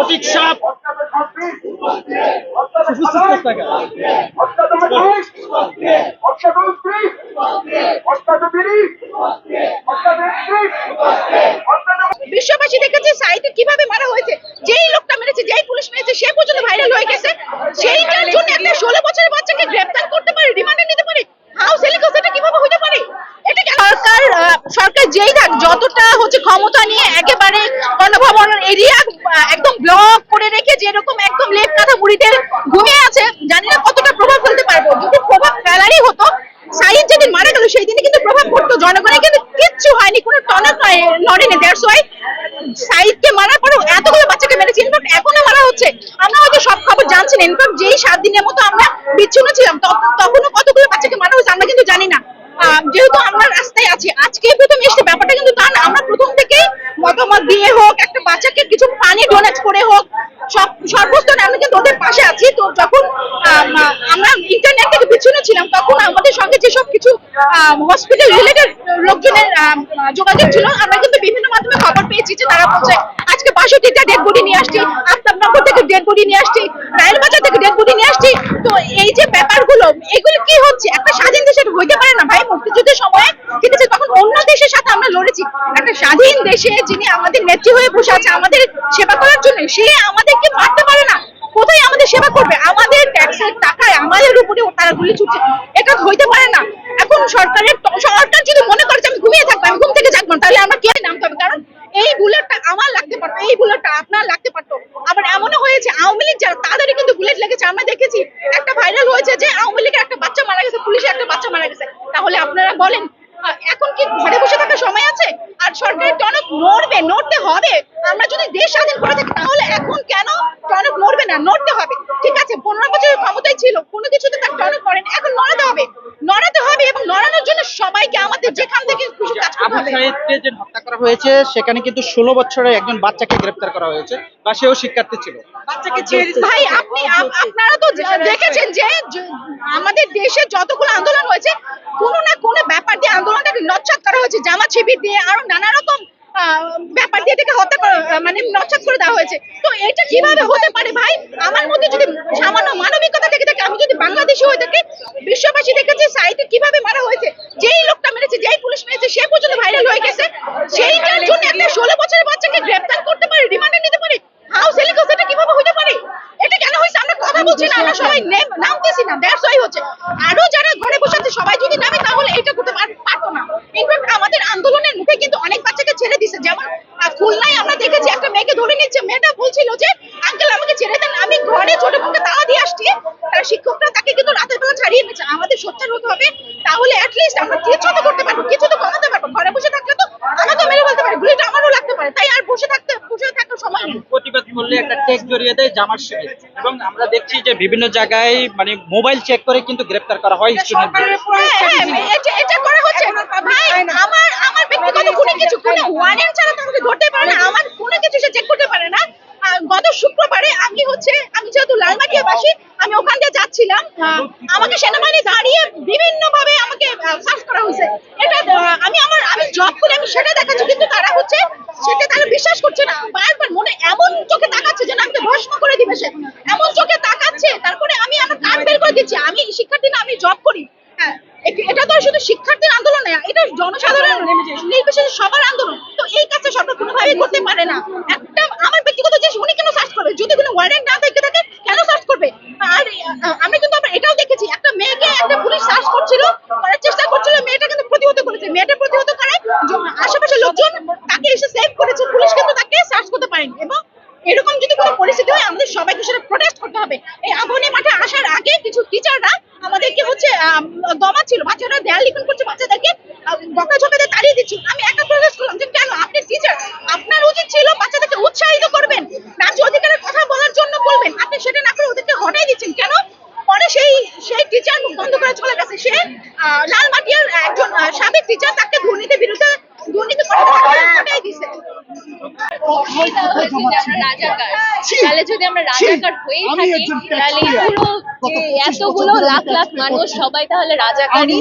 ফটিক সাপ। বিশ্ববাসী দেখেছে সাইটে কীভাবে মারা হয়েছে যেই লোকটা মেরেছে যেই পুলিশ মেরেছে সে পর্যন্ত ভাইরাল হয়ে গেছে সেইটার জন্য একটা ষোলো বছরের বাচ্চাকে গ্রেফতার করতে পারে রিমান্ডে নিতে পারে হাউস হেলিকপ্টার এটা কীভাবে হতে পারে এটা কেন সরকার আহ, সরকার যেই থাক যতটা হচ্ছে ক্ষমতা নিয়ে একেবারে গণভবন এরিয়া একদম ব্লক করে রেখে যেরকম একদম লেপ কাঁথা বুড়িদের ঘুমিয়ে আছে, জানি না কতটা প্রভাব ফেলতে পারব। যদি প্রভাব ফেলারই হতো মারা গেল, সেই দিনে কিন্তু প্রভাব পড়তো কিন্তু কিচ্ছু হয়নি, কোনো টনক মারার পরেও এতগুলো বাচ্চাকে মেরেছে। ইনফ্যাক্ট এখনও মারা হচ্ছে। আমরা হয়তো সব খবর জানছি না। ইনফ্যাক্ট যেই সাত দিনের মতো আমরা বিচ্ছিন্ন ছিলাম তখনও কতগুলো বাচ্চাকে মারা হয়েছে, আমরা কিন্তু জানি না। যেহেতু আমরা রাস্তায় আছি আজকে প্রথম এসছে, ব্যাপারটা কিন্তু তা না। আমরা প্রথম থেকেই মতামত দিয়ে হোক একটা বাচ্চাকে কিছু পানি ডোনেট করে হোক সব সর্বস্তরে আমরা কিন্তু ওদের পাশে আছি তো যখন আম, আমরা ইন্টারনেট থেকে বিচ্ছিন্ন ছিলাম তখন আমাদের সঙ্গে যেসব কিছু হসপিটাল রিলেটেড লোকজনের যোগাযোগ ছিল। আমরা কিন্তু বিভিন্ন মাধ্যমে খবর পেয়েছি যে তারা বলছে, আজকে বাষট্টিটা ডেড বডি নিয়ে আসছি আফতাবনগর থেকে ডেড বডি নিয়ে আসছি রায়েলবাজার থেকে ডেড বডি নিয়ে আসছি। তো এই যে ব্যাপারগুলো, এগুলো কি হচ্ছে? একটা স্বাধীন দেশে এটা হইতে পারে না ভাই। মুক্তিযুদ্ধের সময় ঠিক আছে তখন অন্য দেশের সাথে আমরা লড়েছি। একটা স্বাধীন দেশে যিনি আমাদের নেত্রী হয়ে বসে আছে, আমাদের সেবা করার জন্য, সে আমাদেরকে মারতে পারে না। কোথায় আমাদের সেবা করবে? আমাদের ট্যাক্সের টাকায় আমাদের উপরে তারা গুলি ছুটছে। এটা হইতে পারে না। এখন সরকারের সরকার যদি মনে করে আমি ঘুমিয়ে থাকব, আমি ঘুম থেকে জাগবো তাহলে আমার কি নামতে হবে? কারণ এই বুলেটটা আমার লাগতে পারতো, এই বুলেটটা আপনার লাগতে পারতো। আবার এমনও হয়েছে, আওয়ামী লীগ যারা, তাদেরই কিন্তু বুলেট লেগেছে। আমরা দেখেছি, একটা ভাইরাল হয়েছে যে আওয়ামী লীগের একটা বাচ্চা মারা গেছে, পুলিশের একটা বাচ্চা মারা গেছে। তাহলে আপনারা বলেন এখন কি ঘরে বসে আছে আর সরকারের টনক নড়বে, নড়তে হবে। আমরা যদি দেশ স্বাধীন করে থাকি, তাহলে এখন কেন টনক নড়বে না? নড়তে হবে। ঠিক আছে, পনেরো বছরের ক্ষমতায় ছিল, কোনো কিছুতে তার টনক করেন এখন নড়াতে হবে। নড়াতে হবে এবং নড়ানোর জন্য সবাইকে আমাদের যেখান আমাদের দেশে যতগুলো আন্দোলন হয়েছে, কোনো না কোনো ব্যাপার দিয়ে আন্দোলনটাকে নচ্ছাত করা হয়েছে। জামা শিবির দিয়ে আরও নানা রকম ব্যাপার দিয়ে এটাকে হত্যা করা মানে নচ্ছাত করে দেওয়া হয়েছে। তো এটা কীভাবে হতে পারে ভাই? আমার মধ্যে যদি সামান্য থাকে আমি যদি বাংলাদেশি হয়ে থাকি, বিশ্ববাসী দেখেছে সাইটে কীভাবে মারা হয়েছে, যেই লোকটা মেরেছে, যেই পুলিশ মেরেছে, সে পর্যন্ত ভাইরাল হয়ে গেছে। সেইটার জন্য একটা ষোলো বছরের বাচ্চাকে গ্রেফতার করতে পারে রিমান্ডে নিতে পারে। হাউস হেলিকপ্টার এটা কীভাবে হতে পারে? এটা কেন হয়েছে? আমরা কথা বলছি না, আমরা সবাই নেম- নামতেছি না দ্যাটস ওয়াই হচ্ছে। আরও যারা ঘরে বসে আছে, সবাই যদি নামে, তাহলে এটা করতে পার- পারতো না। ইনফ্যাক্ট আমাদের আন্দোলনের মুখে কিন্তু অনেক বাচ্চাকে ছেড়ে দিছে। যেমন খুলনায় আমরা দেখেছি, একটা মেয়েকে ধরে নিচ্ছে মেয়েটা বলছিল যে, আঙ্কেল, আমাকে ছেড়ে দেন। আমি ঘরে ছোট বোনকে তালা দিয়ে আসছি তার শিক্ষকরা তাকে কিন্তু রাতের বেলা ছাড়িয়ে নিচ্ছে আমাদের সোচ্চার হতে হবে তাহলে অ্যাটলিস্ট আমরা কিছু তো করতে পারব কিছু তো কমাতে পারব। ঘরে বসে থাকলে তো আমাকেও মেরে ফেলতে পারে গুলিটা আমারও লাগতে পারে। তাই আর বসে থাকতে বসে থাকার সময় নেই। প্রতিবাদ করলে একটা টেক জড়িয়ে দেয় জামার শিবির। এবং আমরা দেখছি যে বিভিন্ন জায়গায় মানে মোবাইল চেক করে কিন্তু গ্রেপ্তার করা হয় স্টুডেন্টদের হ্যাঁ, হ্যাঁ, এটা এটা করা হচ্ছে। ভাই আমার আমার ব্যক্তিগত কোনো কিছু কোনো ওয়ারেন্ট ছাড়া তো আমাকে ধরতে পারে না। আমার কোনো কিছু সে চেক করতে পারে না। গত শুক্রবারে আমি হচ্ছে, আমি যেহেতু লালমাটিয়া বাসী আমি ওখান দিয়ে যাচ্ছিলাম। আমাকে সেনাবাহিনী দাঁড়িয়ে বিভিন্ন ভাবে আমাকে সার্চ করা হয়েছে। এটা আমি আমার, আমি জব করে আমি সেটা দেখাচ্ছি, কিন্তু তারা হচ্ছে, সেটা তারা বিশ্বাস করছে না। বারবার মনে এমন চোখে তাকাচ্ছে যেন আমাকে ভস্ম করে দিবে সে এমন চোখে তাকাচ্ছে তারপরে আমি আমার কার্ড বের করে দিচ্ছি আমি শিক্ষার্থী না আমি জব করি হ্যাঁ এ- এটা তো শুধু শিক্ষার্থীর আন্দোলন না এটা জনসাধারণ নির্বিশেষে সবার আন্দোলন তো এই কাজটা সরকার কোনোভাবেই করতে পারে না একটা আমার ব্যক্তিগত জিনিস উনি কেন সার্চ করবে যদি কোনো ওয়ারেন্ট না থেকে থাকে কেন সার্চ করবে আর আহ, আমরা কিন্তু আবার এটাও দেখেছি একটা মেয়েকে একটা পুলিশ সার্চ করছিল করার চেষ্টা করছিল মেয়েটা কিন্তু প্রতিহত করেছে মেয়েটা প্রতিহত করায় জ- আশেপাশের লোকজন তাকে এসে সেভ করেছে পুলিশ কিন্তু তাকে সার্চ করতে পারেনি এবং এরকম যদি কোনো পরিস্থিতি হয় আমাদের সবাইকে সেটা প্রোটেস্ট করতে হবে এই আবহনী মাঠে আসার আগে কিছু টিচাররা আমাদেরকে হচ্ছে দমাচ্ছিল বাচ্চারা দেয়াল লিখন করছে বাচ্চাদেরকে বকা ঝকা দিয়ে তাড়িয়ে দিচ্ছিল আমি একটা প্রোটেস্ট করলাম যে কেন আপনি টিচার আপনার উচিত ছিল বাচ্চাদেরকে উৎসাহিত করবেন ন্যায্য অধিকারের কথা বলার জন্য বলবেন আপনি সেটা না করে ওদেরকে হটাই দিচ্ছেন কেন পরে সেই সেই টিচার মুখ বন্ধ করে চলে গেছে সে লালমাটিয়ার একজন সাবেক টিচার তাকে দুর্নীতির বিরুদ্ধে দুর্নীতি দিছে দেওয়া হয়েছে যে আমরা রাজাকার। তাহলে যদি আমরা রাজাকার হয়েই থাকি তাহলে taxpayer। পুরো গত যে 25 এতগুলো লাখ লাখ মানুষ সবাই তাহলে রাজাকারই।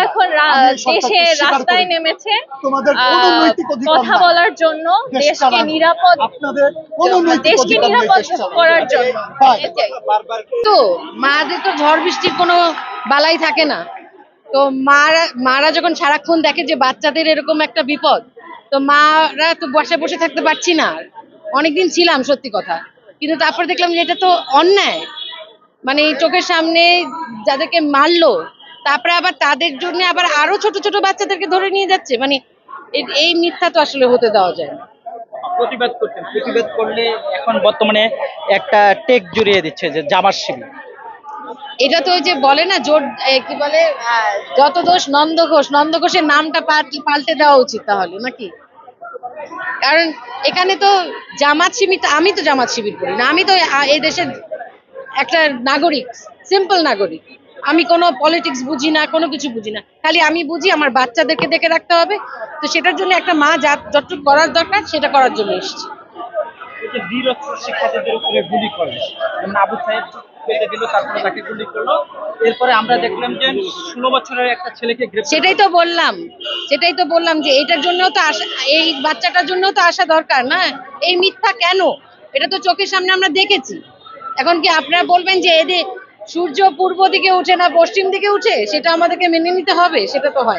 এখন দেশে রাস্তায় নেমেছে। আহ, কোনো নৈতিক অধিকার কথা বলার জন্য দেশকে নিরাপদ আপনাদের কোনো নৈতিক দেশকে নিরাপদ করার জন্য। তো মাদের তো ঝড় বৃষ্টির কোনো বালাই থাকে না। তো মারা মারা যখন সারাক্ষণ দেখে যে বাচ্চাদের এরকম একটা বিপদ, তো মারা তো বসে বসে থাকতে পারছি না। অনেকদিন ছিলাম, সত্যি কথা। কিন্তু তারপর দেখলাম যে এটা তো অন্যায়। মানে চোখের সামনে যাদেরকে মারলো, তারপরে আবার তাদের জন্য আবার আরও ছোট ছোট বাচ্চাদেরকে ধরে নিয়ে যাচ্ছে। মানে এই মিথ্যা তো আসলে হতে দেওয়া যায় না। প্রতিবাদ করতেন প্রতিবাদ করলে এখন বর্তমানে একটা টেক জুড়িয়ে দিচ্ছে যে জামার শিবির। এটা তো ওই যে বলে না এ, কি বলে যত দোষ নন্দ ঘোষ নন্দ ঘোষের নামটা পাল্ট- দেওয়া উচিত তাহলে নাকি? কারণ এখানে তো জামাত শিবির আমি তো জামাত শিবির করি না আমি তো এই দেশের একটা নাগরিক সিম্পল নাগরিক। আমি কোনো পলিটিক্স বুঝি না কোনো কিছু বুঝি না। খালি আমি বুঝি আমার বাচ্চাদেরকে দেখে রাখতে হবে তো সেটার জন্য একটা মা যা যতটুকু করার দরকার সেটা করার জন্য এসেছি। পেটে দিল তারপরে তাকে গুলি করল। এরপরে আমরা দেখলাম যে ষোলো বছরের একটা ছেলেকে সেটাই তো বললাম। সেটাই তো বললাম যে এটার জন্য তো আসা এই বাচ্চাটার জন্য তো আসা দরকার না? এই মিথ্যা কেন? এটা তো চোখের সামনে আমরা দেখেছি। এখন কি আপনারা বলবেন যে এদের সূর্য পূর্ব দিকে উঠে না পশ্চিম দিকে উঠে? সেটা আমাদেরকে মেনে নিতে হবে সেটা তো হয়।